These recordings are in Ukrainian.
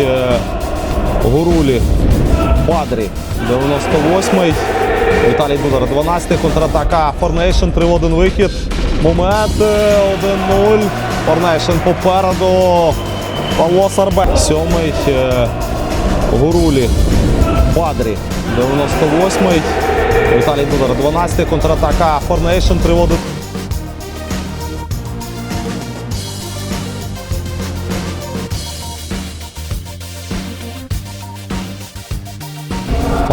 Е, Гурулі Бадрі. 98-й. Віталій Дудар 12-й. Контратака Форнейшн. 3-1 вихід. Момент е, 1-0. Форнейшн попереду. Павло Сарбе. Сьомий е, Гурулі Бадрі. 98-й. Віталій Дудар 12-й. Контратака Форнейшн. 3-1.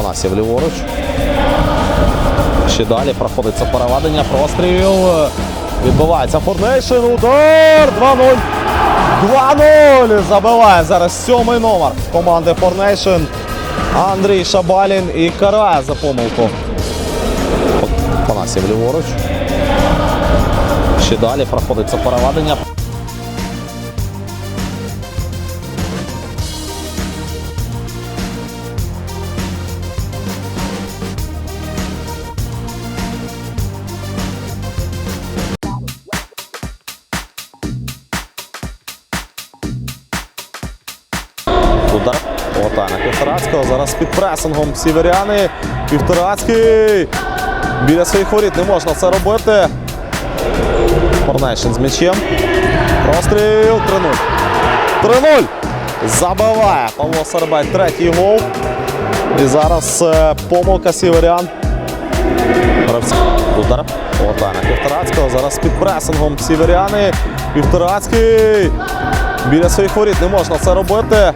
Панасів ліворуч. Ще далі проходиться переведення. Простріл. Відбувається Форнейшн. Удар! 2-0. 2-0. Забиває зараз сьомий номер команди Форнейшн. Андрій Шабалін і карає за помилку. Панасів ліворуч. Ще далі проходиться переведення. Удар. Ота на Півторацького. Зараз під пресингом сіверяни. Півторацький. Біля своїх воріт не можна це робити. Форнейшн з м'ячем. Простріл 3-0. 3-0. Забиває Павло Сарбай третій гол. І зараз е, помилка сіверян. Удар. Ота на Півторацького. Зараз під пресингом сіверяни. Півторацький. Біля своїх воріт не можна це робити.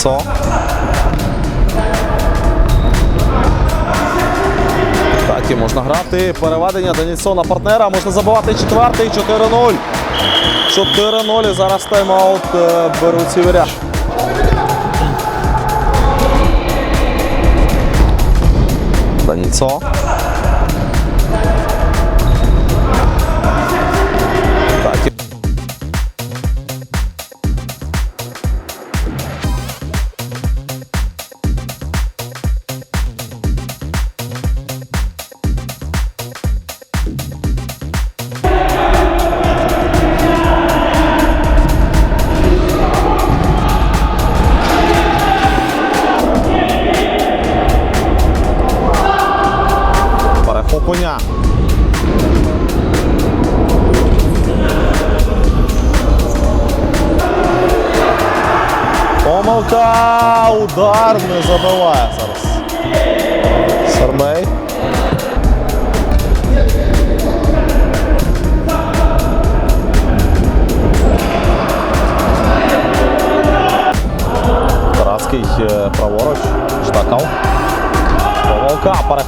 서 можна грати. Переведення Даніцо партнера. Можна забивати четвертий. 4-0. 4-0. І зараз тайм-аут е, беруть сіверя. Даніцо. Перехоплення. Помилка! Удар не забиває зараз. Сарбей.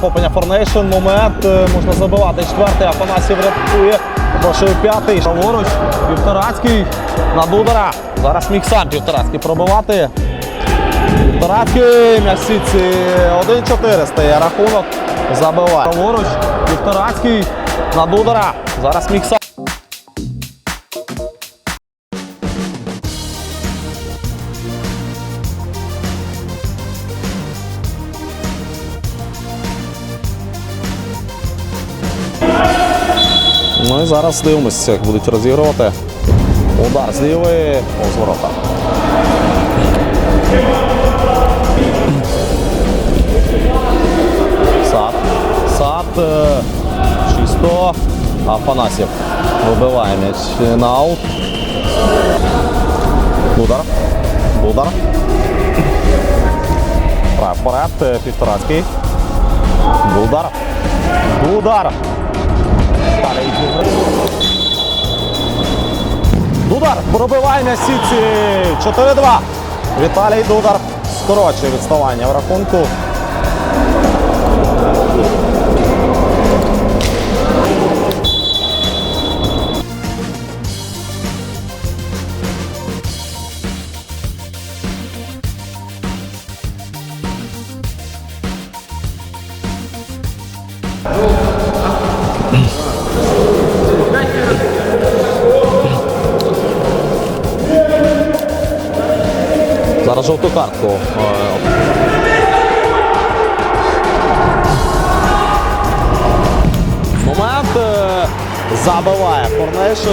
Перехоплення Форнейшн, момент, е, можна забивати. Четвертий, Афанасів рятує. Прошив п'ятий, праворуч, Півторацький на Дудара. Зараз міг сам Півторацький пробивати. Півторацький, М'ясіці. в сітці 1-4 стає рахунок, забиває. Праворуч, Півторацький на Дудара. Зараз міг сам. Зараз дивимося, як будуть розігрувати. Удар з лівої, ворота. Сад. Сад. е, Чисто. Афанасьєв вибиває м'яч на аут. Удар. Удар. Правий вперед. е, Півторацький. Удар. Удар. Далі. Дудар пробиває на сітці 4-2. Віталій Дудар скорочує відставання в рахунку. Зараз жовту картку. е, Момент е, забиває Форнейшн.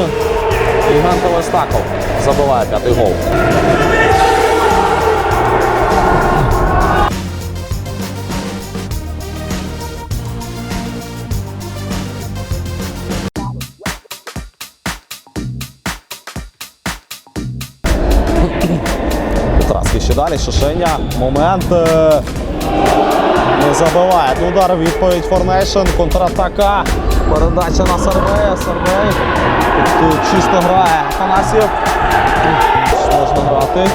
Євген стаков забиває п'ятий гол. Ще далі. Шишеня. Момент. е, Не забиває. Удар відповідь Форнейшн. Контратака. Передача на Сарбея. Сарбей. Тут чисто грає Афанасьєв. Можна грати.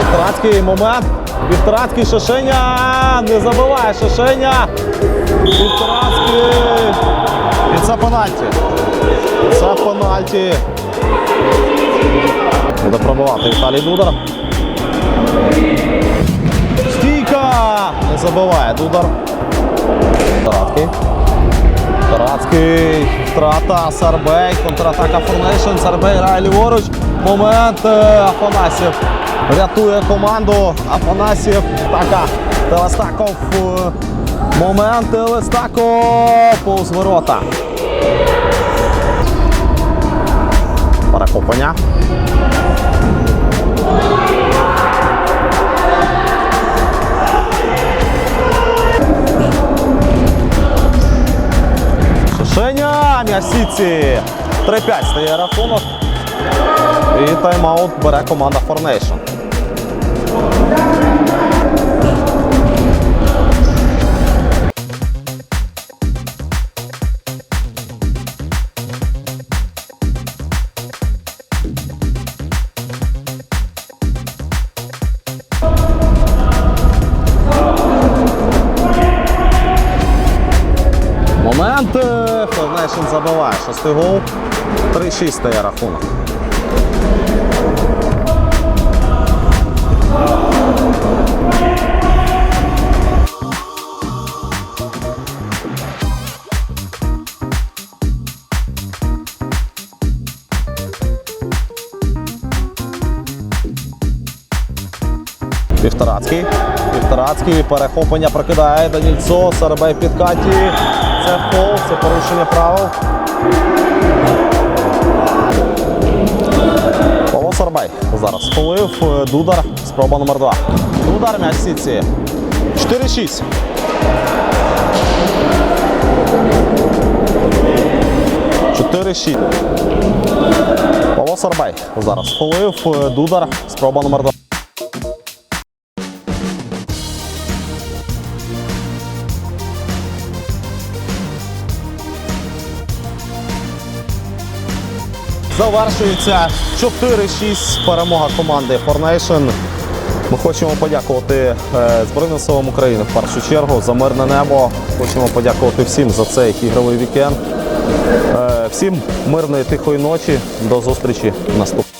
Вітрацький момент. Вітрацький Шишеня. Не забиває Шишеня. Вітрацький. І це пенальті. Це пенальті. Буде пробувати Віталій Дудар. Стійка! Не забиває Дудар. Таратський. Таратський. Втрата Сарбей. Контратака Форнейшн. Сарбей грає ліворуч. Момент. е, Афанасьєв рятує команду. Афанасьєв. Така. Телестаков. е, Момент. Телестаков. Повз ворота. Перехоплення. Шишеня, м'ясіці. 3-5 стає рахунок. І тайм-аут бере команда Форнейшн. Момент. Форнейшн забиває. Шостий гол. 3-6 стає рахунок. Півторацький. Півторацький. Перехоплення прокидає Данільцо. Сарабей під Каті. Це фол, це порушення правил. Павло Сарбай зараз сховив. Е, Дудар. Спроба номер 2. Дудар м'яч сітці. 4-6. Чотири шість. Павло Сарбай зараз сховив. Е, Дудар. Спроба номер 2. Завершується 4-6 перемога команди Fornation. Ми хочемо подякувати е, Збройним силам України в першу чергу за мирне небо. Хочемо подякувати всім за цей ігровий вікенд. Е, Всім мирної тихої ночі. До зустрічі наступного.